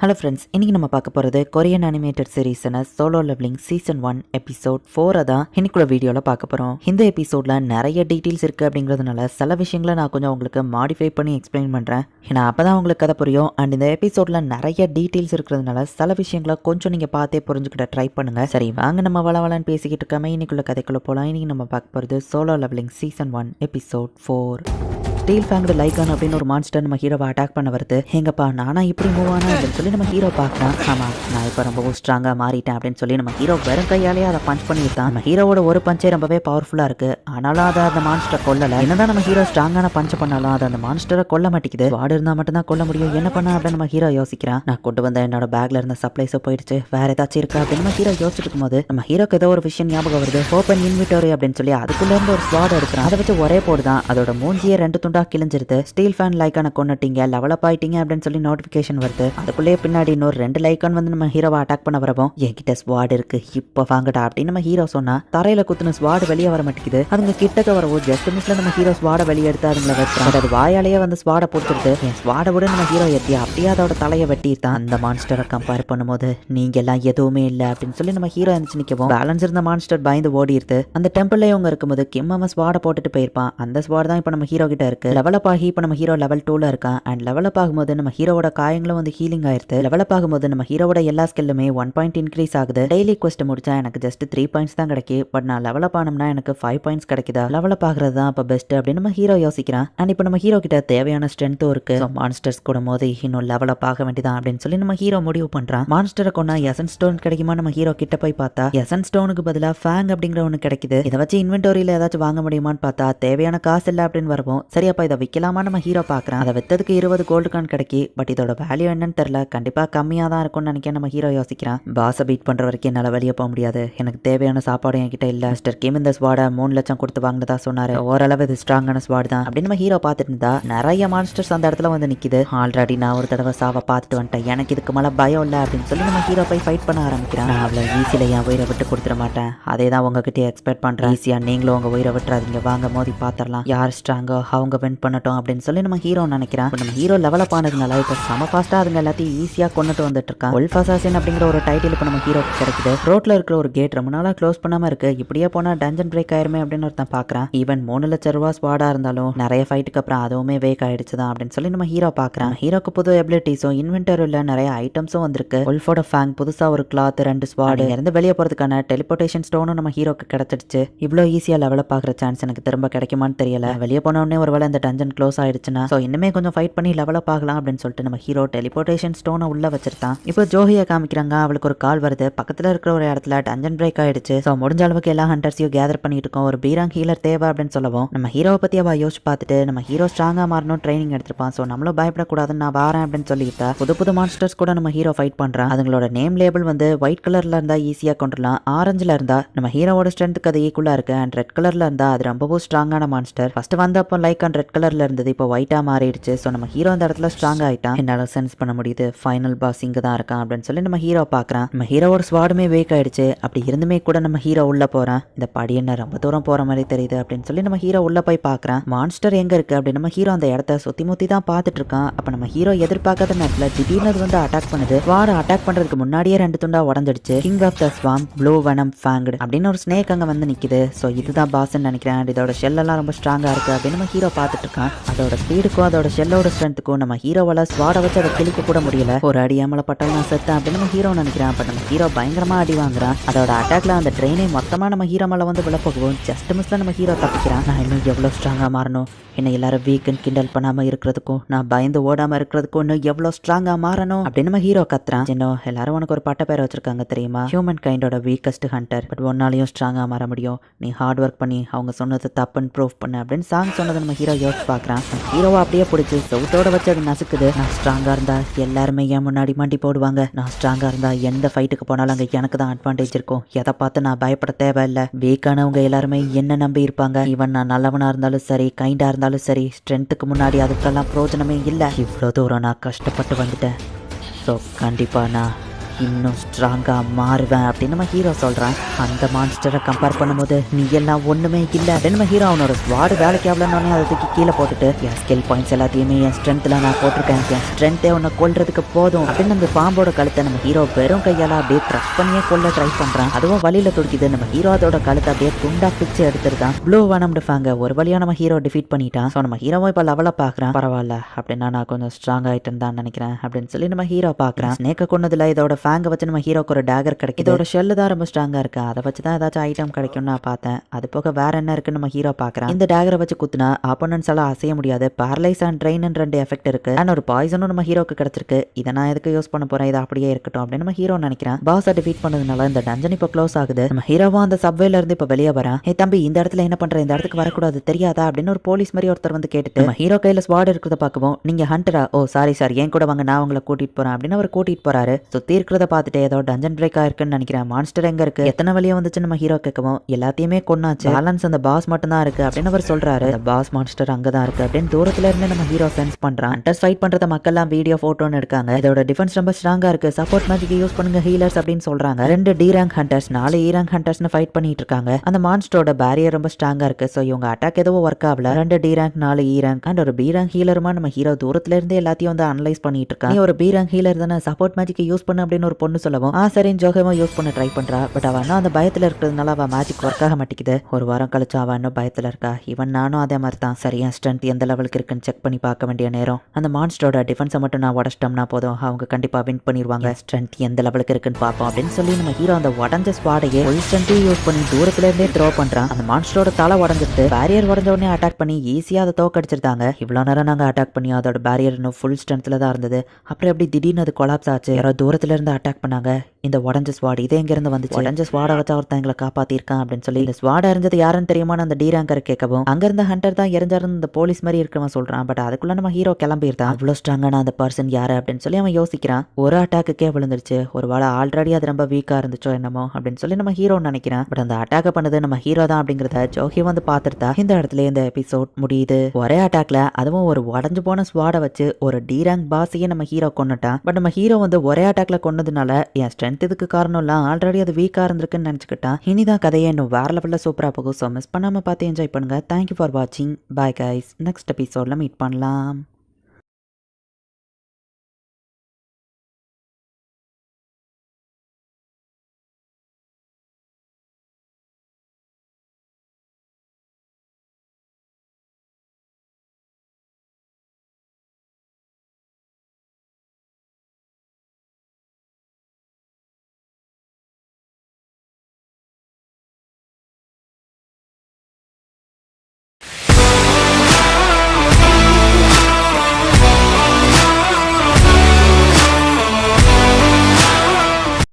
Hello friends இன்றைக்கி நம்ம பார்க்க போகிறது Korean animated சீரீஸான solo leveling season one episode ஃபோரை தான் இன்னைக்குள்ள வீடியோவில் பார்க்க போகிறோம் இந்த எபிசோடில் நிறைய டீட்டெயில்ஸ் இருக்குது அப்படிங்கிறதுனால சில விஷயங்களை நான் கொஞ்சம் உங்களுக்கு மாடிஃபை பண்ணி எக்ஸ்பிளைன் பண்ணுறேன் ஏன்னா அப்போ தான் உங்களுக்கு கதை புரியும். அண்ட் இந்த எபிசோடில் நிறைய டீட்டெயில்ஸ் இருக்கிறதுனால சில விஷயங்களை கொஞ்சம் நீங்கள் பார்த்தே புரிஞ்சுக்கிட்ட ட்ரை பண்ணுங்கள் சரி வாங்க நம்ம வளவலன்னு பேசிக்கிட்டு இருக்காமல் இன்னைக்குள்ள கதைக்குள்ளே போகலாம் இன்றைக்கி நம்ம பார்க்க போகிறது solo leveling season one episode four steel fanged lycan அப்படின்னு ஒரு மான்ஸ்டர் நம்ம ஹீரோவை அட்டாக் பண்ண வருது. எங்கப்பா நானா இப்படி மூவ் ஆனா அப்படின்னு சொல்லி நம்ம ஹீரோ பார்க்கலாம் ஆமா நான் இப்போ ரொம்ப ஸ்ட்ராங்காக மாறிட்டேன் அப்படின்னு சொல்லி நம்ம ஹீரோ வெறும் கையாலேயே அதை பஞ்ச் பண்ணியிருந்தான் நம்ம ஹீரோவோட ஒரு பஞ்சே ரொம்பவே பவர்ஃபுல்லாக இருக்கு. ஆனாலும் அதை அந்த மான்ஸ்டர் கொல்லலை. என்னதான் நம்ம ஹீரோ ஸ்ட்ராங்கான பஞ்ச் பண்ணாலும் அது அந்த மான்ஸ்டரை கொல்ல மாட்டேங்குது. வார்டு இருந்தால் மட்டும்தான் கொல்ல முடியும். என்ன பண்ண அப்படின்னு நம்ம ஹீரோ யோசிக்கிறான். நான் கொண்டு வந்த என்னோட பேக்ல இருந்த சப்ளைஸோ போயிடுச்சு. வேற ஏதாச்சும் இருக்கா அப்படின்னு நம்ம ஹீரோ யோசிச்சுட்டு இருக்கும்போது நம்ம ஹீரோக்கு ஏதோ ஒரு விஷயம் ஞாபகம் வருது. ஓப்பன் இன்விட்டோரி அப்படின்னு சொல்லி அதுக்குள்ள இருந்து ஒரு ஸ்வாட் எடுக்கிறான். அதை வச்சு ஒரே போடுதான். அதோட மூஞ்சியே ரெண்டு துண்டு கிழிஞ்சிருது. ஸ்டீல் ஃபேன் லைக்கான கொண்டுட்டீங்க லெவலப் ஆயிட்டீங்க அப்படின்னு சொல்லி நோட்டிஃபிகேஷன் வருது. அதுக்குள்ளேயே பின்னாடி இன்னொரு ரெண்டு லைக்கான் வந்து நம்ம ஹீரோவை அட்டாக் பண்ண வரவும் என்கிட்ட ஸ்வாட் இருக்கு. இப்போ வாங்கடா. அப்படின்னு நம்ம ஹீரோ சொன்னா தரையில குத்துன ஸ்வாட் வெளியே வர மாட்டேங்குது. அதுங்க கிட்டக்க வரவோ ஜஸ்ட் மிஸ்ல நம்ம ஹீரோ ஸ்வாட வெளியே எடுத்து அதுங்களை வைக்கிறான் அது வாயாலேயே வந்து ஸ்வாட பிடிச்சிருது. என் ஸ்வாட விட நம்ம ஹீரோ எத்தி அப்படியே அதோட தலையை வெட்டிட்டான் அந்த மான்ஸ்டரை கம்பேர் பண்ணும்போது நீங்க எல்லாம் எதுவுமே இல்லை. அப்படின்னு சொல்லி நம்ம ஹீரோ எந்திரிச்சு நிற்கவும் பேலன்ஸ் இருந்த மான்ஸ்டர் பயந்து ஓடிடுது அந்த டெம்பிள்லேயே அவங்க இருக்கும்போது கிம் அவன் ஸ்வாட போட்டுட்டு போயிருப்பான். அந்த ஸ்வாட் தான் இப்போ நம்ம ஹீரோ கிட்ட இருக்கு. லெவல் அப் ஆகி இப்போ நம்ம ஹீரோ லெவல் டூல இருக்கான். அண்ட் லெவல் அப் ஆகும்போது நம்ம ஹீரோவோட காயங்களும் வந்து ஹீலிங் ஆயிருது. லெவல் அப் ஆகும்போது நம்ம ஹீரோவோட எல்லா ஸ்கில்லுமே ஒன் பாயிண்ட் இன்க்ரீஸ் ஆகுது. டெய்லி கொஸ்ட் முடிச்சா எனக்கு ஜஸ்ட் த்ரீ பாயிண்ட்ஸ் தான் கிடைக்கும் பட் நான் லெவல் அப் ஆனோம்னா எனக்கு ஃபைவ் பாயிண்ட்ஸ் கிடைக்குதா? லெவல் அப் ஆகுறது தான் இப்போ பெஸ்ட் அப்படின்னு நம்ம ஹீரோ யோசிக்கிறான். அண்ட் இப்போ நம்ம ஹீரோ கிட்ட தேவையான ஸ்ட்ரென்த்தும் இருக்கு. மான்ஸ்டர்ஸ் கூட போது இன்னும் லெவல் அப் ஆக வேண்டியதான் அப்படின்னு சொல்லி நம்ம ஹீரோ முடிவு பண்றான். மான்ஸ்டரை கொண்டா எசன் ஸ்டோன் கிடைக்குமா நம்ம ஹீரோ கிட்ட போய் பார்த்தா? எசன் ஸ்டோனுக்கு பதிலாக ஃபேங் அப்படிங்கிற ஒன்று கிடைக்குது. இதை வச்சு இன்வென்டோரியில் ஏதாச்சும் வாங்க முடியுமான்னு பார்த்தா தேவையான காசு இல்லை அப்படின்னு வரவும். சரி அப்போ இதை விற்கலாமா நம்ம ஹீரோ பார்க்குறேன். அதை விற்றதுக்கு இருபது கோல்டு கான் கிடைக்கி பட் இதோட வேல்யூ என்னன்னு தெரியல. கண்டிப்பாக கம்மியாக தான் இருக்கும்னு நினைக்க நம்ம ஹீரோ யோசிக்கிறான். பாஸை பீட் பண்ணுற வரைக்கும் என்னால் வெளியே போக முடியாது. எனக்கு தேவையான சாப்பாடு என்கிட்ட இல்லை. மிஸ்டர் கிம் இந்த ஸ்வாடை மூணு லட்சம் கொடுத்து வாங்கினதா சொன்னாரு. ஓரளவு இது ஸ்ட்ராங்கான ஸ்வாட் தான். அப்படின்னு நம்ம ஹீரோ பார்த்துட்டு இருந்தா நிறைய மான்ஸ்டர்ஸ் அந்த இடத்துல வந்து நிற்கிது ஆல்ரெடி நான் ஒரு தடவை சாவை பார்த்துட்டு வந்துட்டேன். எனக்கு இதுக்கு மேலே பயம் இல்லை அப்படின்னு சொல்லி நம்ம ஹீரோ போய் ஃபைட் பண்ண ஆரம்பிக்கிறேன். நான் அவ்வளோ ஈஸியில் என் உயிரை விட்டு கொடுத்துட மாட்டேன். அதே தான் உங்ககிட்ட எக்ஸ்பெக்ட் பண்ணுறேன் ஈஸியாக நீங்களும் உங்கள் உயிரை விட்டுறாதீங்க. வாங்க மோதி பார்த்துடலாம் யார் ஸ்ட்ராங்கோ அவங்க வின் பண்ணட்டும் அப்படின்னு சொல்லி நம்ம ஹீரோ நினைக்கிறேன். நம்ம ஹீரோ லெவல் அப் ஆனதுனால இப்போ செம ஃபாஸ்ட்டாக அதுங்க எல்லாத்தையும் ஈஸியாக கொண்டுட்டு வந்துட்டு இருக்கான் ஒல்ஃப் அசாசின் அப்படிங்கிற ஒரு டைட்டில் இப்போ நம்ம ஹீரோக்கு கிடைக்குது. ரோட்ல இருக்கிற ஒரு கேட் ரொம்ப நாளாக க்ளோஸ் பண்ணாமல் இருக்கு. இப்படியே போனால் டஞ்சன் பிரேக் ஆயிருமே அப்படின்னு ஒருத்தன் பார்க்குறான் ஈவன் மூணு லட்ச ரூபா ஸ்வாடாக இருந்தாலும் நிறைய ஃபைட்டுக்கு அப்புறம் அதுவுமே வேக் ஆயிடுச்சு தான் அப்படின்னு சொல்லி நம்ம ஹீரோ பார்க்குறான் ஹீரோக்கு புது எபிலிட்டிஸும் இன்வென்டரியில் நிறைய ஐட்டம்ஸும் வந்திருக்கு. ஒல்ஃபோட ஃபேங் புதுசாக ஒரு கிளாத் ரெண்டு ஸ்வாடு இருந்து வெளியே போகிறதுக்கான டெலிபோர்டேஷன் ஸ்டோனும் நம்ம ஹீரோக்கு கிடைச்சிடுச்சு. இவ்வளோ ஈஸியாக லெவலப் ஆகிற சான்ஸ் எனக்கு திரும்ப கிடைக்குமான்னு தெரியல. வெளியே போன உடனே ஒரு வேளை அந்த டஞ்சன் க்ளோஸ் ஆயிடுச்சுன்னா ஸோ இன்னுமே கொஞ்சம் ஃபைட் பண்ணி லெவலப் ஆகலாம் அப்படின்னு சொல்லிட்டு நம்ம ஹீரோ டெலிபோர்டேஷன் ஸ்டோனை உள்ள வச்சிருக்கான். இப்போ ஜோஹியை காமிக்கிறாங்க அவளுக்கு ஒரு கால் வருது. பக்கத்தில் இருக்கிற ஒரு இடத்துல டஞ்சன் பிரேக் ஆயிடுச்சு. ஸோ முடிஞ்ச அளவுக்கு எல்லா ஹண்டர்ஸையும் கேதர் பண்ணிட்டு இருக்கோம். ஒரு பீராங் ஹீலர் தேவை அப்படின்னு சொல்லவும் நம்ம ஹீரோவை பற்றி அவள் யோசிச்சு பார்த்துட்டு நம்ம ஹீரோ ஸ்ட்ராங்காக மாறணும் ட்ரைனிங் எடுத்திருப்பான். ஸோ நம்மளும் பயப்படக்கூடாதுன்னு நான் வரேன் அப்படின்னு சொல்லிட்டு புது புது மான்ஸ்டர்ஸ் கூட நம்ம ஹீரோ ஃபைட் பண்ணுறான் அதுங்களோட நேம் லேபிள் வந்து ஒயிட் கலரில் இருந்தால் ஈஸியாக கொண்டுலாம் ஆரஞ்சில் இருந்தால் நம்ம ஹீரோவோட ஸ்ட்ரென்த்துக்கு அது ஈக்குவலாக இருக்கு. அண்ட் ரெட் கலரில் இருந்தால் அது ரொம்பவும் ஸ்ட்ராங்கான மான்ஸ்டர் ஃபர்ஸ்ட் வந்தப்போ லைக் அண்ட் ரெட் கலரில் இருந்தது இப்போ ஒயிட்டாக மாறிடுச்சு. ஸோ நம்ம ஹீரோ அந்த இடத்துல ஸ்ட்ராங் ஆகிட்டான் என்னால் சென்ஸ் பண்ண முடியுது. ஃபைனல் பாஸ் இங்கே தான் இருக்கான் அப்படின்னு சொல்லி நம்ம ஹீரோ பார்க்குறான். நம்ம ஹீரோவோட ஸ்வாடுமே வேக் ஆயிடுச்சு. அப்படி இருந்துமே கூட நம்ம ஹீரோ உள்ளே போகிறான் இந்த படி என்ன ரொம்ப தூரம் போகிற மாதிரி தெரியுது அப்படின்னு சொல்லி நம்ம ஹீரோ உள்ளே போய் பார்க்குறான். மான்ஸ்டர் எங்கே இருக்குது அப்படின்னு நம்ம ஹீரோ அந்த இடத்த சுற்றி முத்தி தான் பார்த்துட்டு இருக்கான். அப்போ நம்ம ஹீரோ எதிர்பார்க்காத நேரத்தில் திடீர்னு அது வந்து அட்டாக் பண்ணுது. ஸ்வாடு அட்டாக் பண்ணுறதுக்கு முன்னாடியே ரெண்டு துண்டா உடஞ்சிடுச்சு. King of the swamp blue venom fanged அப்படின்னு ஒரு ஸ்னேக் அங்கே வந்து நிற்குது ஸோ இதுதான் பாஸ்ன்னு நினைக்கிறேன். இதோட ஷெல்லெல்லாம் ரொம்ப ஸ்ட்ராங்காக இருக்குது அப்படின்னு நம்ம ஹீரோ பார்த்து பார்த்துட்டு இருக்கான் அதோட ஸ்பீடுக்கும் அதோட ஷெல்லோட ஸ்ட்ரென்த்துக்கும் நம்ம ஹீரோவால ஸ்வாட வச்சு அதை கிழிக்க கூட முடியல. ஒரு அடி அமல பட்டாலும் நான் செத்தேன் அப்படின்னு நம்ம ஹீரோ நினைக்கிறான். பட் நம்ம ஹீரோ பயங்கரமா அடி வாங்குறான். அதோட அட்டாக்ல அந்த ட்ரெயினை மொத்தமா நம்ம ஹீரோ மேல வந்து விழப்போகும் ஜஸ்ட் மிஸ்ல நம்ம ஹீரோ தப்பிக்கிறான். நான் இன்னும் எவ்வளோ ஸ்ட்ராங்கா மாறணும்? என்னை எல்லாரும் வீக்கன் கிண்டல் பண்ணாம இருக்கிறதுக்கும் நான் பயந்து ஓடாம இருக்கிறதுக்கும் இன்னும் எவ்வளோ ஸ்ட்ராங்கா மாறணும்? அப்படின்னு நம்ம ஹீரோ கத்துறான். இன்னும் எல்லாரும் உனக்கு ஒரு பட்ட பேர் வச்சிருக்காங்க தெரியுமா? ஹியூமன் கைண்டோட வீக்கஸ்ட் ஹண்டர் பட் ஒன்னாலையும் ஸ்ட்ராங்கா மாற முடியும். நீ ஹார்ட் ஒர்க் பண்ணி அவங்க சொன்னது தப்புன்னு ப்ரூவ் பண்ண அப்படின்னு சாங் சொன்னதை நம்ம ஹீரோ யோசிச்சு பார்க்குறான். ஹீரோவை அப்படியே பிடிச்சி செவுத்தோட வச்சு அது நசுக்குது. நான் ஸ்ட்ராங்காக இருந்தா எல்லாருமே என் முன்னாடி மண்டி போடுவாங்க. நான் ஸ்ட்ராங்காக இருந்தா எந்த ஃபைட்டுக்கு போனாலும் அங்கே எனக்கு தான் அட்வான்டேஜ் இருக்கும். எதை பார்த்து நான் பயப்பட தேவையில்லை. வீக்கானவங்க எல்லாருமே என்ன நம்பி இருப்பாங்க. ஈவன் நான் நல்லவனாக இருந்தாலும் சரி கைண்டாக இருந்தாலும் சரி ஸ்ட்ரென்த்துக்கு முன்னாடி அதுக்கெல்லாம் பிரயோஜனமே இல்லை. இவ்வளோ தூரம் நான் கஷ்டப்பட்டு வந்துட்டேன். ஸோ கண்டிப்பாக நான் இன்னும் ஸ்ட்ராங்காக மாறுவேன் அப்படின்னு நம்ம ஹீரோ சொல்கிறேன் அந்த மான்ஸ்டரை கம்பேர் பண்ணும்போது நீ எல்லாம் ஒன்றுமே இல்லை. அப்படின்னு நம்ம ஹீரோ அவனோட ஸ்வாடு வேலைக்கு ஆகலன்னு அதை தூக்கி கீழே போட்டுட்டு என் ஸ்கில் பாயிண்ட்ஸ் எல்லாத்தையுமே என் ஸ்ட்ரென்த்தில் நான் போட்டிருக்கேன். என் ஸ்ட்ரென்த்தே உன்னை கொள்றதுக்கு போதும். அப்படின்னு அந்த பாம்போட கழுத்தை நம்ம ஹீரோ வெறும் கையால் அப்படியே ட்ரஷ் பண்ணியே கொல்ல ட்ரை பண்ணுறான் அதுவும் வழியில் துடிக்குது. நம்ம ஹீரோ அதோட கழுத்தை அப்படியே துண்டா பிச்சு எடுத்துருக்கான். ப்ளூ வனம் டிஃபாங்க ஒரு வழியாக நம்ம ஹீரோ டிஃபீட் பண்ணிட்டான். ஸோ நம்ம ஹீரோவும் இப்போ லெவலாக பார்க்குறான் பரவாயில்ல. அப்படின்னா நான் கொஞ்சம் ஸ்ட்ராங் ஆயிட்டேன்னு தான் நினைக்கிறேன் அப்படின்னு சொல்லி நம்ம ஹீரோ பார்க்குறான் ஸ்னேக்கை கொண்டதில் இதோட ஃபேங்கை வச்சு நம்ம ஹீரோக்கு ஒரு டேகர் கிடைக்கும் இதோட ஷெல்லு தான் ரொம்ப ஸ்ட்ராங்காக இருக்கு. அதை வச்சு தான் ஏதாச்சும் ஐட்டம் கிடைக்கும்னு நான் பார்த்தேன். அது போக வேற என்ன இருக்குன்னு நம்ம ஹீரோ பார்க்குறான். இந்த டேகரை வச்சு குத்துனா ஆப்போனன்ஸ் எல்லாம் அசைய முடியாது. பேரலைஸ் அண்ட் ட்ரெயின் ரெண்டு எஃபெக்ட் இருக்கு. அண்ட் ஒரு பாய்சனும் நம்ம ஹீரோக்கு கிடைச்சிருக்கு. இதை நான் எதுக்கு யூஸ் பண்ண போறேன்? இது அப்படியே இருக்கட்டும் அப்படின்னு நம்ம ஹீரோ நினைக்கிறேன். பாஸை டிஃபீட் பண்ணதுனால இந்த டஞ்சன் இப்போ க்ளோஸ் ஆகுது. நம்ம ஹீரோவும் அந்த சப்வேல இருந்து இப்போ வெளியே வரான் ஏ தம்பி இந்த இடத்துல என்ன பண்ற? இந்த இடத்துக்கு வரக்கூடாது. தெரியாதா? அப்படின்னு ஒரு போலீஸ் மாதிரி ஒருத்தர் வந்து கேட்டுட்டு நம்ம ஹீரோ கையில ஸ்வாட் இருக்கிறத பார்க்கவும் நீங்க ஹண்டரா ஓ சாரி சார் என் கூட வாங்க. நான் உங்களை கூட்டிட்டு போறேன். அப்படின்னு அவர் கூட்டிட்டு போறாரு. சுத்தி இருக்கிறத பார்த்துட்டு ஏதோ டஞ்சன் பிரேக் ஆயிருக்குன்னு நினைக்கிறேன். மான்ஸ்டர் எங்க இருக்கு? எத்தனை வழியா வந்துச்சு நம்ம ஹீரோ கேட்கவும் எல்லாத்தையுமே கொண்டாச்சு பேலன்ஸ் அந்த பாஸ் மட்டும் தான் இருக்கு அப்படின்னு அவர் சொல்றாரு. அந்த பாஸ் மான்ஸ்டர் அங்கதான் இருக்கு அப்படின்னு தூரத்துல இருந்து நம்ம ஹீரோ சென்ஸ் பண்றான். ஹண்டர்ஸ் ஃபைட் பண்றத மக்கள்லாம் வீடியோ போட்டோன்னு எடுக்காங்க. இதோட டிஃபென்ஸ் ரொம்ப ஸ்ட்ராங்கா இருக்கு. சப்போர்ட் மேஜிக் யூஸ் பண்ணுங்க ஹீலர்ஸ் அப்படின்னு சொல்றாங்க. ரெண்டு டி ரேங்க் ஹண்டர்ஸ் நாலு இ ரேங்க் ஹண்டர்ஸ்னு ஃபைட் பண்ணிட்டு இருக்காங்க. அந்த மான்ஸ்டரோட பேரியர் ரொம்ப ஸ்ட்ராங்கா இருக்கு. ஸோ இவங்க அட்டாக் எதுவும் ஒர்க் ஆகல. ரெண்டு டி ரேங்க் நாலு இ ரேங்க் அண்ட் ஒரு பி ரேங்க் ஹீலருமா நம்ம ஹீரோ தூரத்துல இருந்து எல்லாத்தையும் வந்து அனலைஸ் பண்ணிட்டு இருக்காங்க. ஒரு பி ரேங்க் ஹீலர் தானே சப்போர்ட் மேஜிக் யூஸ் பண்ண அப்படின்னு ஒரு பொண்ணு சொல்லவும் ஆ சரின்னு ஜோகமா யூஸ் பண்ண ட்ரை பண்றா. பட் அவன் அந்த பயத்துல இருக்கிறதுனால அவன் மேஜிக் ஒர்க் ஆக மாட்டேங்குது. ஒரு வாரம் கழிச்சு அவன் இன்னும் பயத்துல இருக்கா. இவன் நானும் அதே மாதிரி தான். சரியா ஸ்ட்ரென்த் எந்த லெவலுக்கு இருக்குன்னு செக் பண்ணி பார்க்க வேண்டிய நேரம். அந்த மான்ஸ்டரோட டிஃபென்ஸை மட்டும் நான் உடச்சிட்டோம்னா போதும். அவங்க கண்டிப்பா வின் பண்ணிடுவாங்க ஸ்ட்ரென்த் எந்த லெவலுக்கு இருக்குன்னு பார்ப்போம். அப்படின்னு சொல்லி நம்ம ஹீரோ அந்த உடஞ்ச ஸ்பாடையே ஃபுல் ஸ்ட்ரென்த்தையும் யூஸ் பண்ணி தூரத்துல இருந்தே த்ரோ பண்றான். அந்த மான்ஸ்டரோட தலை உடஞ்சிட்டு பேரியர் உடஞ்ச உடனே அட்டாக் பண்ணி ஈஸியா அதை தோக்கடிச்சிருந்தாங்க. இவ்வளவு நேரம் நாங்க அட்டாக் பண்ணி அதோட பேரியர் இன்னும் ஃபுல் ஸ்ட்ரென்த்ல தான் இருந்தது. அப்புறம் எப்படி திடீர்னு அது கொலாப்ஸ் ஆச்சு? யாரோ தூரத்துல இருந்து அட்டாக் பண்ணாங்க. இந்த உடஞ்ச ஸ்வாட் இதே எங்க இருந்து வந்துச்சு. உடஞ்ச ஸ்வாடை வச்சு ஒருத்தன் எங்களை காப்பாத்திருக்கான் அப்படின்னு சொல்லி இந்த ஸ்வாட் அறிஞ்சது யாருன்னு தெரியுமான்னு அந்த டி ரேங்கர் கேட்கவும் அங்க இருந்த ஹண்டர் தான் எரிஞ்சாருன்னு இந்த போலீஸ் மாதிரி இருக்கிறவன் சொல்றான். பட் அதுக்குள்ள நம்ம ஹீரோ கிளம்பியிருந்தான். அவ்வளோ ஸ்ட்ராங்கான அந்த பர்சன் யாரு அப்படின்னு சொல்லி அவன் யோசிக்கிறான். ஒரு அட்டாக்குக்கே விழுந்துருச்சு. ஒரு வேளை ஆல்ரெடி அது ரொம்ப வீக்கா இருந்துச்சோ என்னமோ அப்படின்னு சொல்லி நம்ம ஹீரோ நினைக்கிறான். பட் அந்த அட்டாக் பண்ணது நம்ம ஹீரோ தான் அப்படிங்கறத ஜோஹி வந்து பார்த்துட்டா இந்த இடத்துல இந்த எபிசோட் முடியுது. ஒரே அட்டாக்ல அதுவும் ஒரு உடஞ்சு போன ஸ்வாடை வச்சு ஒரு டி ரேங்க் பாஸையே நம்ம ஹீரோ கொண்டுட்டான் பட் நம்ம ஹீரோ வந்து ஒரே அட்டாக்ல கொன்னதுனால என் ஸ்ட்ரென்த் இதுக்கு காரணம்லாம் ஆல்ரெடி அது வீக்காக இருந்திருக்குன்னு நினச்சிக்கிட்டா இனிதான் கதையை இன்னும் வேற லெவலில் சூப்பராக போகும். ஸோ மிஸ் பண்ணாம பார்த்து என்ஜாய் பண்ணுங்க. தேங்க்யூ ஃபார் வாட்சிங் பாய் கைஸ் நெக்ஸ்ட் எபிசோடில் மீட் பண்ணலாம்.